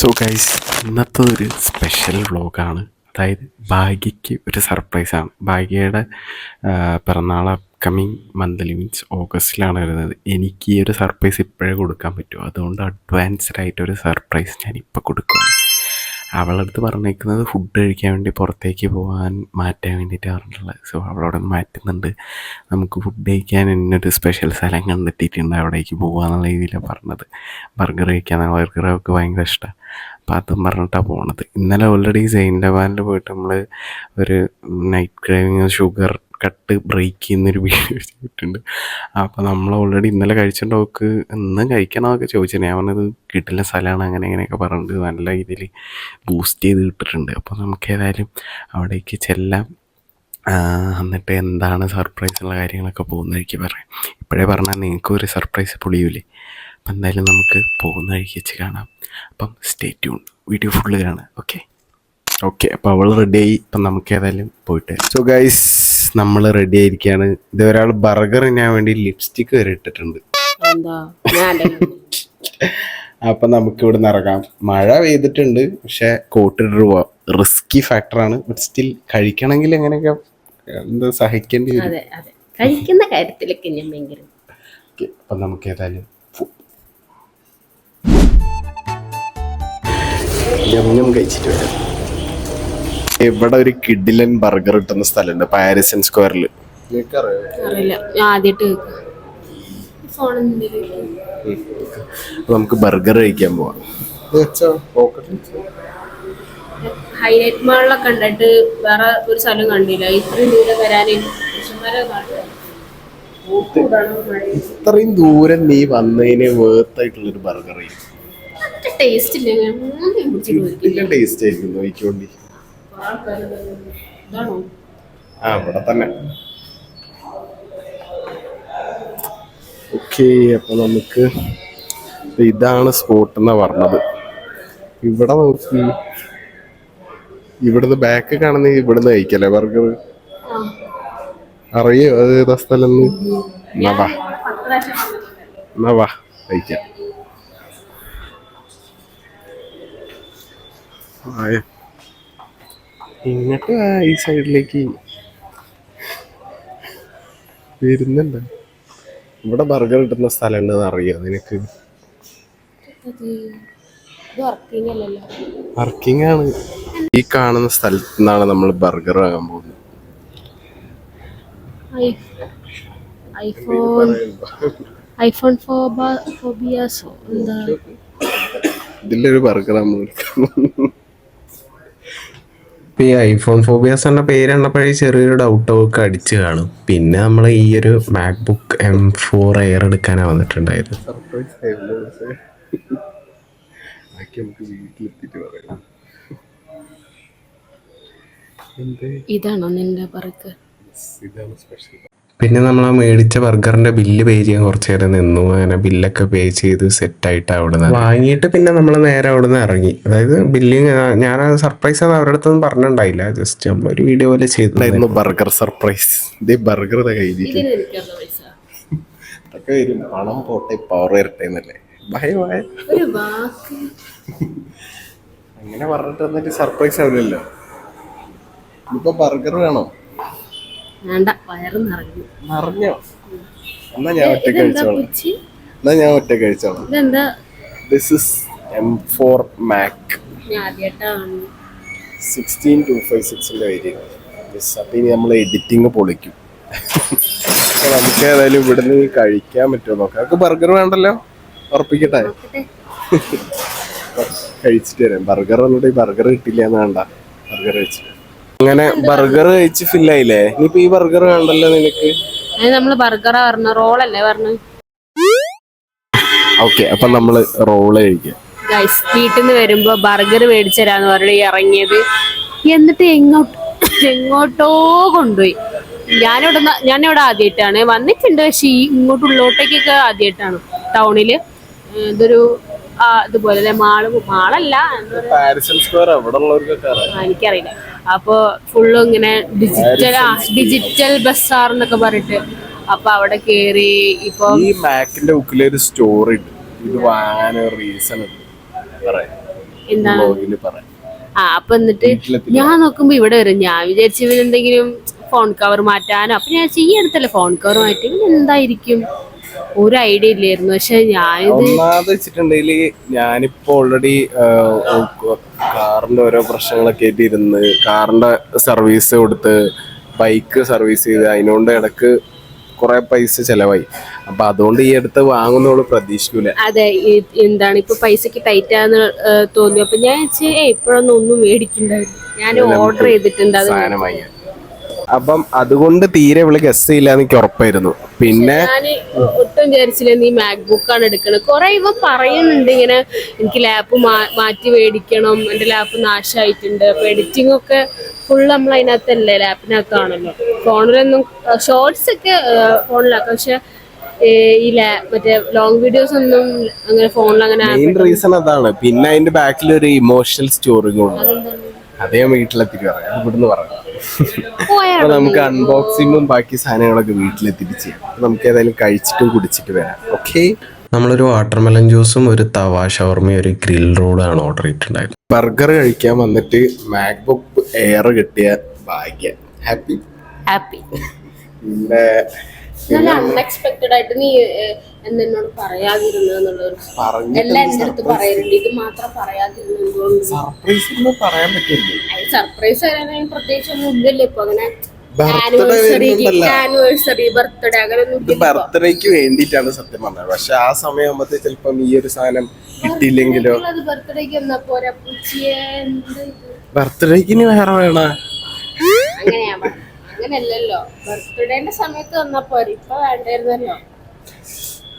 So guys ഇന്നത്തെ ഒരു special വ്ളോഗാണ് അതായത് ഭാഗ്യയ്ക്ക് ഒരു സർപ്രൈസാണ് ഭാഗ്യയുടെ പിറന്നാൾ അപ്കമിങ് മന്ത്ലി മീൻസ് ഓഗസ്റ്റിലാണ് വരുന്നത്. എനിക്ക് ഈ ഒരു സർപ്രൈസ് ഇപ്പോഴേ കൊടുക്കാൻ പറ്റുമോ അതുകൊണ്ട് അഡ്വാൻസ്ഡ് ആയിട്ട് ഒരു സർപ്രൈസ് ഞാൻ ഇപ്പോൾ കൊടുക്കുകയാണ് അവളടുത്ത് പറഞ്ഞേക്കുന്നത് ഫുഡ് കഴിക്കാൻ വേണ്ടി പുറത്തേക്ക് പോകാൻ മാറ്റാൻ വേണ്ടിയിട്ട് പറഞ്ഞിട്ടുള്ളത്. സോ അവളവിടെ മാറ്റുന്നുണ്ട്. നമുക്ക് ഫുഡ് കഴിക്കാൻ എന്നൊരു സ്പെഷ്യൽ സ്ഥലം കണ്ടെത്തിയിട്ടുണ്ട് അവിടേക്ക് പോകാന്നുള്ള രീതിയിലാണ് പറഞ്ഞത്. ബർഗർ കഴിക്കാൻ ബർഗർ അവൾക്ക് ഭയങ്കര ഇഷ്ടമാണ് അപ്പോൾ അതും പറഞ്ഞിട്ടാണ് പോണത്. ഇന്നലെ ഓൾറെഡി സെയിൻ ലവാനിൽ പോയിട്ട് നമ്മൾ ഒരു night craving sugar cut break ചെയ്യുന്നൊരു വീഡിയോ ചെയ്തിട്ടുണ്ട് അപ്പോൾ നമ്മൾ ഓൾറെഡി ഇന്നലെ കഴിച്ചിട്ട് അവൾക്ക് ഇന്ന് കഴിക്കണമെന്നൊക്കെ ചോദിച്ചത് ഞാൻ പറഞ്ഞത് കിട്ടില്ല സ്ഥലമാണ് അങ്ങനെ ഇങ്ങനെയൊക്കെ പറഞ്ഞിട്ട് നല്ല രീതിയിൽ ബൂസ്റ്റ് ചെയ്ത് കിട്ടിയിട്ടുണ്ട് അപ്പോൾ നമുക്ക് ഏതായാലും അവിടേക്ക് ചെല്ലാം. എന്നിട്ട് എന്താണ് സർപ്രൈസ് ഉള്ള കാര്യങ്ങളൊക്കെ പോകുന്ന വഴിക്ക് പറയാം. ഇപ്പോഴേ പറഞ്ഞാൽ നിങ്ങൾക്ക് ഒരു സർപ്രൈസ് പൊളിയൂലേ. അപ്പം എന്തായാലും നമുക്ക് പോകുന്ന വഴിക്ക് വെച്ച് കാണാം. അപ്പം സ്റ്റേ ട്യൂൺ വീഡിയോ ഫുള്ള് കാണാം ഓക്കെ ഓക്കെ അപ്പോൾ അവൾ റെഡി ആയി. ഇപ്പം നമുക്ക് ഏതായാലും പോയിട്ട് സോ ഗൈസ് നമ്മൾ റെഡി ആയിരിക്കുകയാണ് ഇത് ഒരാൾ ബർഗർ വേണ്ടി ലിപ്സ്റ്റിക് വരെ ഇട്ടിട്ടുണ്ട്. അപ്പൊ നമുക്ക് ഇവിടെ ഇറങ്ങാം. മഴ പെയ്തിട്ടുണ്ട് പക്ഷെ കോട്ടിട്ട് പോവാം റിസ്കി ഫാക്ടറാണ് ബട്ട് സ്റ്റിൽ കഴിക്കണമെങ്കിൽ എങ്ങനെയൊക്കെ എന്താ സഹിക്കേണ്ടി വരും? കഴിക്കുന്ന കാര്യത്തിലൊക്കെ ഞാൻ ഭയങ്കര അപ്പൊ നമുക്ക് ഏതായാലും ഞം കഴിച്ചിട്ട് വരാം ഇവിടെ ഒരു കിഡിലൻ ബർഗർ കിട്ടുന്ന സ്ഥലമുണ്ട്? പാരിസൺ സ്ക്വയറിൽ അറിയില്ല. ഞാൻ ആദ്യമായിട്ട് നമുക്ക് ബർഗർ കഴിക്കാൻ പോവാം. ഹൈലൈറ്റ് മാളിലൊക്കെ കണ്ടിട്ട് വേറെ ഒരു സ്ഥലം കണ്ടില്ല. ഇത്രയും ദൂരെ വരാൻ ഇത്രയും ദൂരം നീ വന്നതിന് വേർത്തായിട്ടുള്ളൊരു ബർഗർ ഒറ്റ ടേസ്റ്റ് ഇല്ല? ടേസ്റ്റ് ആയിരിക്കും. നോക്കിക്കോണ്ടി. ആ ഇവിടെ തന്നെ. ഓക്കെ അപ്പൊ നമുക്ക് ഇതാണ് സ്പോട്ട് എന്നാ പറഞ്ഞത്. ഇവിടെ നോക്കി. ഇവിടുന്ന് ബാക്ക് കാണുന്ന ഇവിടുന്ന് കഴിക്കല്ലേ ബർഗർ ആ. അറിയോ? അത് ഏതാ സ്ഥലം എന്നാ? വാ. പത്ത് പ്രാവശ്യം വന്നിട്ടുണ്ട്. എന്നാ വാ കഴിക്കാം ആയ. ഇങ്ങോട്ട് വാ, ഈ സൈഡിലേക്ക് വരുന്നുണ്ട്. ഇവിടെ ബർഗർ കിട്ടുന്ന സ്ഥലം ഉണ്ടെന്ന് അറിയോ നിനക്ക്? വർക്കിംഗ് ആണ്. ഈ കാണുന്ന സ്ഥലത്ത് നിന്നാണ് നമ്മൾ ബർഗർ വാങ്ങാൻ പോകുന്നത്. ഐഫോൺ ഐഫോൺ ഫോബ ഫോബിയാസോ എന്താ? ഇതിലൊരു ബർഗർ നമ്മൾ ഈ ഐഫോൺ ഫോബിയാസ് എന്ന പേര് കണ്ടപ്പോഴേ ചെറിയൊരു ഡൗട്ട് ഒക്കെ അടിച്ചു കാണും. പിന്നെ നമ്മൾ ഈ ഒരു മാക്ബുക്ക് എം ഫോർ എയർ എടുക്കാനാണ് വന്നിട്ടുണ്ടായത്. ബാക്കി ഇതാണോ നിന്റെ പറക്ക്? ഇതാണ് സ്പെഷ്യൽ പിന്നെ നമ്മൾ ആ മേടിച്ച ബർഗറിന്റെ ബില്ല് പേ ചെയ്യാൻ കുറച്ച് നേരം നിന്നു. അങ്ങനെ ബില്ലൊക്കെ പേ ചെയ്ത് സെറ്റ് ആയിട്ട് അവിടെ നിന്ന് വാങ്ങിയിട്ട് പിന്നെ നമ്മൾ നേരെ അവിടെ നിന്ന് ഇറങ്ങി. അതായത് ബില്ല് ഞാൻ സർപ്രൈസ് ആണ് അവരുടെ അടുത്തൊന്നും പറഞ്ഞിട്ടുണ്ടായില്ല. ജസ്റ്റ് ഒരു വീഡിയോ പോലെ ചെയ്തായിരുന്നു ബർഗർ സർപ്രൈസ് ഇതേ ബർഗർ അതൊക്കെ വരും. പണം പോട്ടെ പവർ വരട്ടെ എന്നല്ലേ. ഭയമായ ഒരു വാക്ക്. അങ്ങനെ പറഞ്ഞിട്ട് എന്നിട്ട് സർപ്രൈസ് ആവില്ലല്ലോ. ഇപ്പൊ ബർഗർ വേണോ? വേണ്ട വയറ് നിറഞ്ഞു. നിറഞ്ഞോ? എന്നാ ഞാൻ ഒറ്റ കഴിച്ചോളാം. എന്നാ ഞാൻ ഒറ്റ കഴിച്ചോളാം. ഇതെന്താ? This is M four Mac sixteen two five സിക്സിന്റെ variant അപ്പം ഇനി നമ്മൾ എഡിറ്റിങ് പൊളിക്കും. നമുക്ക് ഏതായാലും ഇവിടുന്ന് കഴിക്കാൻ പറ്റുമോ നോക്കാം. നമുക്ക് ബർഗർ വേണ്ടല്ലോ? ഉറപ്പിക്കട്ടെ? കഴിച്ചിട്ട് വരാം. ബർഗർ വന്നിട്ട് ബർഗർ കിട്ടില്ല എന്ന് വേണ്ട. ബർഗർ കഴിച്ചിട്ട് അങ്ങനെ ബർഗർ കഴിച്ച് ഫില്ലായില്ലേ ഇനിയിപ്പോ ഈ ബർഗർ വേണ്ടല്ലോ നിനക്ക്. നമ്മൾ ബർഗറാ പറഞ്ഞ റോളല്ലേ പറഞ്ഞു? ഓക്കെ അപ്പൊ നമ്മൾ റോൾ കഴിക്കാം. വീട്ടിൽ നിന്ന് വരുമ്പോ ബർഗർ മേടിച്ചരാന്ന് പറഞ്ഞ് ഇറങ്ങിയത്. എന്നിട്ട് എങ്ങോട്ട് എങ്ങോട്ടോ കൊണ്ടുപോയി. ഞാനിവിടെ ഞാനിവിടെ ആദ്യമായിട്ടാണ് വന്നിട്ടുണ്ട് പക്ഷെ ഈ ഇങ്ങോട്ട് ഉള്ളോട്ടേക്കൊക്കെ ആദ്യമായിട്ടാണ് ടൗണിൽ ഇതൊരു ആ, അല്ലെ മാൾ മാളല്ല. എനിക്കറിയില്ല. അപ്പൊ ഫുള്ള് ഇങ്ങനെ ഡിജിറ്റൽ ഡിജിറ്റൽ ബസ്സാർ എന്നൊക്കെ പറഞ്ഞിട്ട് അപ്പൊ അവിടെ കേറി ഇപ്പൊ ഈ മാക്കിന്റെ ബുക്കിൽ ഒരു സ്റ്റോറി ഉണ്ട്. ഇത് വാങ്ങാൻ ഒരു റീസൺ ഉണ്ട്. എന്താണ് ആ അപ്പൊ എന്നിട്ട് ഞാൻ നോക്കുമ്പോ ഇവിടെ വരും. ഞാൻ വിചാരിച്ചു എന്തെങ്കിലും ഫോൺ കവർ മാറ്റാനോ? അപ്പൊ ഞാൻ ഈ അടുത്തല്ലേ ഫോൺ കവർ മാറ്റി എന്തായിരിക്കും ഒരു ഐഡിയ ഇല്ലായിരുന്നു. പക്ഷെ ഞാനിത് ഒന്നാമത് വെച്ചിട്ടുണ്ടെങ്കിൽ ഞാനിപ്പോ ഓൾറെഡി കാറിന്റെ ഓരോ പ്രശ്നങ്ങളൊക്കെ ആയിട്ട് ഇരുന്ന് കാറിന്റെ സർവീസ് കൊടുത്ത് ബൈക്ക് സർവീസ് ചെയ്ത് അതിനോണ്ട് ഇടയ്ക്ക് കുറെ പൈസ ചെലവായി. അപ്പൊ അതുകൊണ്ട് ഈ അടുത്ത് വാങ്ങുന്നോൾ പ്രതീക്ഷിക്കൂല. അതെ എന്താണ് ഇപ്പൊ പൈസക്ക് ടൈറ്റ് ആന്ന് തോന്നി അപ്പൊ ഞാൻ ഏ ഇപ്പോഴൊന്നും ഒന്നും മേടിക്കണ്ടായിരുന്നു ഞാൻ ഓർഡർ ചെയ്തിട്ടുണ്ട് അത് അപ്പം അതുകൊണ്ട് തീരെ വിളി ഗസ് ചെയ്യില്ല എനിക്ക് ഉറപ്പായിരുന്നു. പിന്നെ ഞാൻ ഒട്ടും വിചാരിച്ചില്ല നീ മാക്ബുക്ക് ആണ് എടുക്കണത്. കുറെ ഇവ പറയുന്നുണ്ട് ഇങ്ങനെ എനിക്ക് ലാപ്പ് മാറ്റി മേടിക്കണം എന്റെ ലാപ്പ് നാശമായിട്ടുണ്ട് അപ്പൊ എഡിറ്റിംഗ് ഒക്കെ ഫുൾ നമ്മൾ അതിനകത്തല്ലേ ലാപ്പിനകത്താണല്ലോ ഫോണിലൊന്നും ഷോർട്സ് ഒക്കെ ഫോണിലാക്കാം. പക്ഷെ ഈ ലാ മറ്റേ ലോങ് വീഡിയോസ് ഒന്നും അങ്ങനെ ഫോണിൽ അങ്ങനെ മെയിൻ റീസൺ അതാണ്. പിന്നെ അതിന്റെ ബാക്കിൽ ഒരു ഇമോഷണൽ സ്റ്റോറി ഉണ്ട്. അതേ വീട്ടിലെത്തിക്ക് പറയാം. ഇവിടുന്ന് പറയാം. അപ്പൊ നമുക്ക് അൺബോക്സിങ്ങും ബാക്കി സാധനങ്ങളൊക്കെ വീട്ടിലെത്തിച്ച് ചെയ്യാം നമുക്ക് ഏതായാലും കഴിച്ചിട്ടും കുടിച്ചിട്ട് വരാം. ഓക്കെ നമ്മളൊരു വാട്ടർമെലൻ ജ്യൂസും ഒരു തവ ഷവർമയും ഒരു ഗ്രിൽ റോഡാണ് ഓർഡർ ചെയ്തിട്ടുണ്ടായത്. ബർഗർ കഴിക്കാൻ വന്നിട്ട് മാക്ബുക്ക് എയർ കിട്ടിയ ഭാഗ്യം. ഹാപ്പി ഹാപ്പി പിന്നെ നല്ല അൺഎക്സ്പെക്ടഡ് ആയിട്ട് നീ എന്നോട് പറയാതിരുന്നു എന്നുള്ളൊരു പറഞ്ഞ എല്ലാം എന്റെ അടുത്ത് പറയുന്നുണ്ട്. ഇത് മാത്രം പറയാതിരുന്നത് സർപ്രൈസ് പറയാൻ പറ്റില്ല. സർപ്രൈസ് തരാൻ പ്രത്യേകിച്ച് ഒന്നും ഇല്ലല്ലോ. ഇപ്പൊ അങ്ങനെ ബർത്ത്ഡേക്ക് വേണ്ടിട്ടാണ് സത്യം പറഞ്ഞത്. പക്ഷെ ആ സമയമാകുമ്പോ ചിലപ്പം ഈ ഒരു സാധനം കിട്ടിയില്ലെങ്കിലോ? ബർത്ത്ഡേക്ക് ബർത്ത്ഡേക്ക് വേറെ വേണ. അങ്ങനെയല്ലല്ലോ ബർത്ത്ഡേന്റെ സമയത്ത് വന്നാ പോരെ. ഇപ്പൊ വേണ്ടായിരുന്നല്ലോ.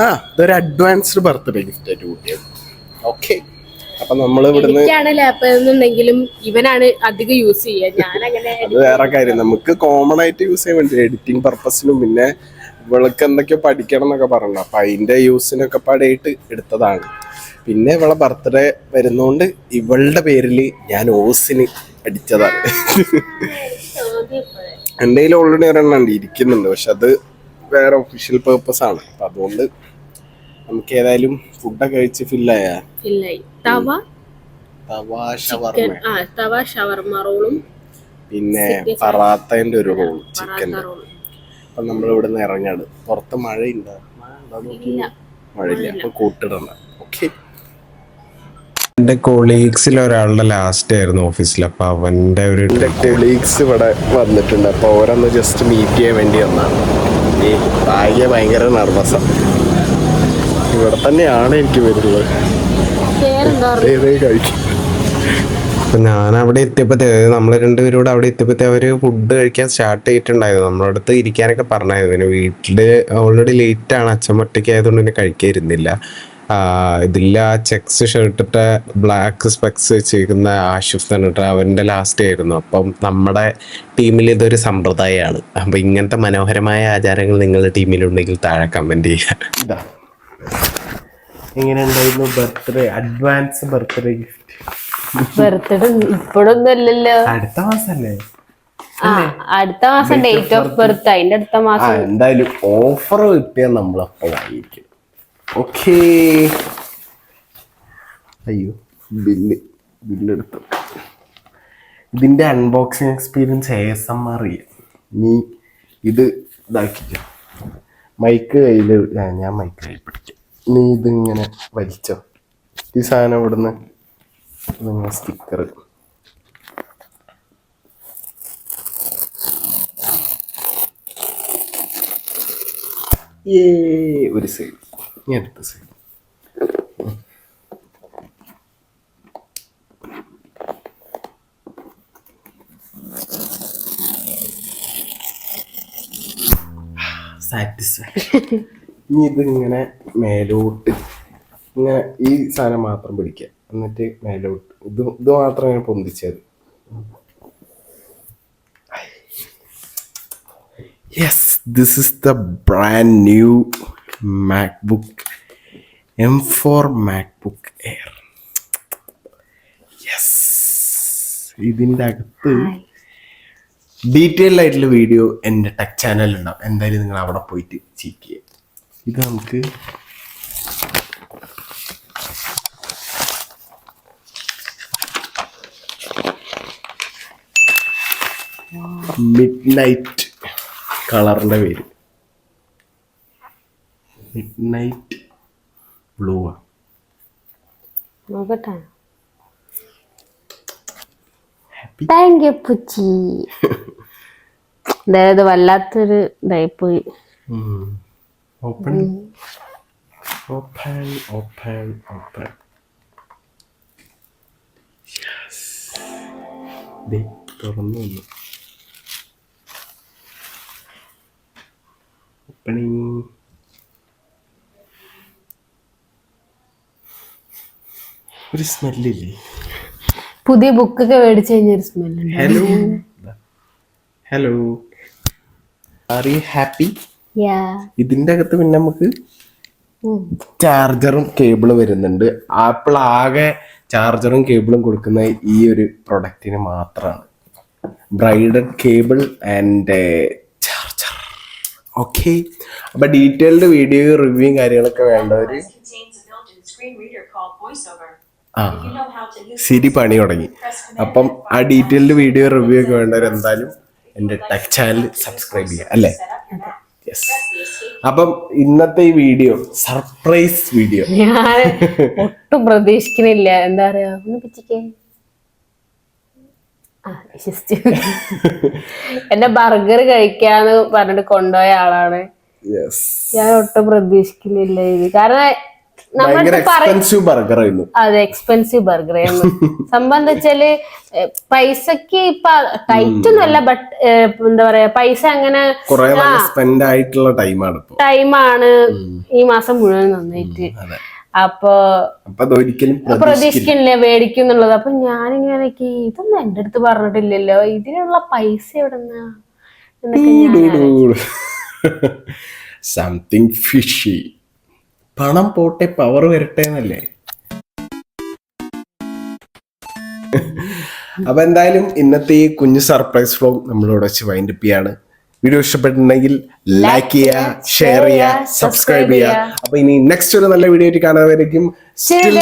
ആ ഇതൊരു അഡ്വാൻസ്ഡ് ബർത്ത്ഡേ ഗിഫ്റ്റ് ആയിട്ട് കൂട്ടിയത്. ഓക്കെ അപ്പൊ നമ്മൾ ഇവിടുന്ന് എനിക്കാണ് ലാപ്പ് എന്നുണ്ടെങ്കിലും ഇവനാണ് അധികം യൂസ് ചെയ്യുക ഞാൻ അങ്ങനെ അത് വേറെ കാര്യം. നമുക്ക് കോമൺ ആയിട്ട് യൂസ് ചെയ്യാൻ വേണ്ടി എഡിറ്റിംഗ് പർപ്പസിനും പിന്നെ ഇവൾക്ക് എന്തൊക്കെയോ പഠിക്കണം എന്നൊക്കെ പറഞ്ഞു അപ്പൊ അതിന്റെ യൂസിനൊക്കെ പാടായിട്ട് എടുത്തതാണ്. പിന്നെ ഇവളെ ബർത്ത്ഡേ വരുന്നോണ്ട് ഇവളുടെ പേരിൽ ഞാൻ ഓസിന് അടിച്ചതാണ്. എന്റെ കയ്യിൽ ഓൾറെഡി ഒരെണ്ണം ഉണ്ട് ഇരിക്കുന്നുണ്ട്. പക്ഷെ അത് വേറെ ഒഫീഷ്യൽ പേർപ്പസ് ആണ്. അപ്പൊ അതുകൊണ്ട് നമുക്ക് ഏതായാലും ഫുഡൊക്കെ കഴിച്ച് ഫില്ലായ ഫില്ലായി. തവ തവാ ഷവർമ. ആ തവ ഷവർമ റോളും പിന്നെ പറാത്തന്റെ ഒരു റോൾ ചിക്കൻ അപ്പൊ നമ്മൾ ഇവിടെ നിന്ന് ഇറങ്ങാണ്. പുറത്ത് മഴയുണ്ട് മഴയില്ല. അപ്പൊ കൂട്ടിടണം. ഓക്കെ എന്റെ കൊളീഗ്സിൽ ഒരാളുടെ ലാസ്റ്റ് ആയിരുന്നു ഓഫീസിൽ അപ്പൊ അവന്റെ ഒരു എന്റെ കൊളീഗ്സ് ഇവിടെ വന്നിട്ടുണ്ട്. അപ്പൊ ഓരോന്ന് ജസ്റ്റ് മീറ്റ് ചെയ്യാൻ വേണ്ടി വന്നാണ്. ഈ ഭാഗ്യ ഭയങ്കര നെർവസാണ് ഇവിടെ തന്നെയാണ് എനിക്ക് വരുന്നത്. ഏതേ കഴിക്കും. അപ്പൊ ഞാൻ അവിടെ എത്തിയപ്പോഴത്തേ നമ്മൾ രണ്ടുപേരും കൂടെ അവിടെ എത്തിയപ്പോഴത്തേ അവർ ഫുഡ് കഴിക്കാൻ സ്റ്റാർട്ട് ചെയ്തിട്ടുണ്ടായിരുന്നു. നമ്മുടെ അടുത്ത് ഇരിക്കാനൊക്കെ പറഞ്ഞായിരുന്നു. പിന്നെ വീട്ടിൽ ഓൾറെഡി ലേറ്റ് ആണ്. അച്ഛൻ ഒറ്റയ്ക്ക് ആയതുകൊണ്ട് പിന്നെ കഴിക്കായിരുന്നില്ല. ഇതില്ല ചെക്സ് ഷർട്ടിട്ട് ബ്ലാക്ക് സ്പെക്സ് വെച്ചിരിക്കുന്ന ആഷിഫ് തന്നിട്ട് അവന്റെ ലാസ്റ്റ് ആയിരുന്നു. അപ്പം നമ്മുടെ ടീമിൽ ഇതൊരു സമ്പ്രദായമാണ്. അപ്പം ഇങ്ങനത്തെ മനോഹരമായ ആചാരങ്ങൾ നിങ്ങളുടെ ടീമിലുണ്ടെങ്കിൽ താഴെ കമന്റ് ചെയ്യുക. ഇതാ. എങ്ങനെ ഉണ്ടായിരുന്നു birthday advance birthday gift birthday ഇപ്പോഴൊന്നും അല്ലല്ലോ അടുത്ത മാസല്ലേ? അടുത്ത മാസം ഡേറ്റ് ഓഫ് ബർത്ത് അതിന്റെ അടുത്ത മാസം. എന്തായാലും ഓഫർ കിട്ടിയാൽ നമ്മൾ അപ്പോൾ വാങ്ങിക്കും. ഓക്കേ. അയ്യോ ബില്ല് ബില്ല് എടുത്തു ഇതിന്റെ unboxing experience A S M R നീ ഇത് ഇതാക്കിക്കോ. മൈക്ക് കയ്യിൽ ഞാൻ മൈക്ക് കയ്യിൽ പിടിക്കാം നീ ഇതിങ്ങനെ വലിച്ചോ. ഈ സാധനം ഇവിടുന്ന് നിങ്ങൾ സ്റ്റിക്കർ ഏ ഒരു സൈഡ് ഞാൻ അടുത്ത സൈഡ് സാറ്റിസ്ഫാക്ഷൻ ഇനി ഇതിങ്ങനെ മേലോട്ട് ഇങ്ങനെ ഈ സാധനം മാത്രം പിടിക്കുക. എന്നിട്ട് മേലോട്ട്. ഇത് ഇത് മാത്രം ഞാൻ പൊന്തിച്ചത്. Yes this is the brand brand MacBook M four MacBook Air yes ഇതിന്റെ അകത്ത് ഡീറ്റെയിൽഡ് ആയിട്ടുള്ള വീഡിയോ എന്റെ ടെക് ചാനലിലുണ്ടാവും എന്തായാലും നിങ്ങൾ അവിടെ പോയിട്ട് ചെക്ക് ചെയ്യുക. ഇത് നമുക്ക് മിഡ് നൈറ്റ് കളറിന്റെ പേര്. മിഡ് നൈറ്റ് ബ്ലൂ ആ നോക്കട്ടെ താങ്ക് യു പുച്ചി അതായത് വല്ലാത്തൊരു ഇതായി പോയി. ഓപ്പൺ ഓപ്പൺ ഓപ്പൺ ഓപ്പൺ തുറന്നു വന്നു. ഓപ്പണിങ് ഒരു സ്മെല്ലില്ലേ? പുതിയ ബുക്കൊക്കെ മേടിച്ചു കഴിഞ്ഞൊരു സ്മെല്ലുണ്ട്. Hello hello are you happy ya ഇതിന്റെ അകത്ത് പിന്നെ നമുക്ക് ചാർജറും കേബിളും വരുന്നുണ്ട്. ആപ്പിൾ ആകെ ചാർജറും കേബിളും കൊടുക്കുന്ന ഈ ഒരു പ്രൊഡക്റ്റിന് മാത്രമാണ് braided cable and charger okay അപ്പൊ ഡീറ്റെയിൽഡ് വീഡിയോ റിവ്യൂ കാര്യങ്ങളൊക്കെ വേണ്ടവര് ആ. സിരി പണി തുടങ്ങി. അപ്പം ആ ഡീറ്റെയിൽഡ് വീഡിയോ റിവ്യൂ ഒക്കെ വേണ്ടവർ എന്തായാലും എന്റെ ടെക് ചാനൽ സബ്സ്ക്രൈബ് ചെയ്യുക അല്ലേ? യെസ് അപ്പം ഇന്നത്തെ ഈ വീഡിയോ സർപ്രൈസ് വീഡിയോ. ഞാൻ ഒട്ടും പ്രതീക്ഷിക്കുന്നില്ല എന്താ പറയാ? ഒന്ന് പിച്ചിക്കേ ബർഗർ കഴിക്കാന്ന് പറഞ്ഞിട്ട് കൊണ്ടുപോയ ആളാണ്. യെസ് ഞാൻ ഒട്ടും പ്രതീക്ഷിക്കുന്നില്ല ഇത്. കാരണം എക്സ്പെൻസീവ് ബർഗർ അതെ എക്സ്പെൻസീവ് ബർഗർ ആയിരുന്നു. സംഭവം എന്താ വെച്ചാൽ പൈസക്ക് ഇപ്പൊ ടൈറ്റ് ഒന്നുമല്ല ബട്ട് എന്താ പറയാ പൈസ അങ്ങനെ സ്പെൻഡ് ആയിട്ടുള്ള ടൈമാണ് ടൈമാണ് ഈ മാസം മുഴുവൻ നന്നായിട്ട്. അപ്പൊ പ്രതീക്ഷിക്കണില്ല മേടിക്കും എന്നുള്ളത് അപ്പൊ ഞാനിങ്ങനെ ഇതൊന്നും എന്റെ അടുത്ത് പറഞ്ഞിട്ടില്ലല്ലോ. ഇതിനുള്ള പൈസ എവിടെന്നാ? എന്നൊക്കെ സംതിങ് ഫിഷി പണം പോട്ടെ പവർ വരട്ടെ എന്നല്ലേ? അപ്പൊ എന്തായാലും ഇന്നത്തെ ഈ കുഞ്ഞു സർപ്രൈസ് ഫ്ലോഗ് നമ്മളോട് വെച്ച് വൈൻഡ് അപ്പ് ചെയ്യാണ്. വീഡിയോ ഇഷ്ടപ്പെട്ടിട്ടുണ്ടെങ്കിൽ ലൈക്ക് ചെയ്യുക ഷെയർ ചെയ്യുക സബ്സ്ക്രൈബ് ചെയ്യുക. അപ്പൊ ഇനി നെക്സ്റ്റ് ഒരു നല്ല വീഡിയോ ആയിട്ട് കാണാതായിരിക്കും Till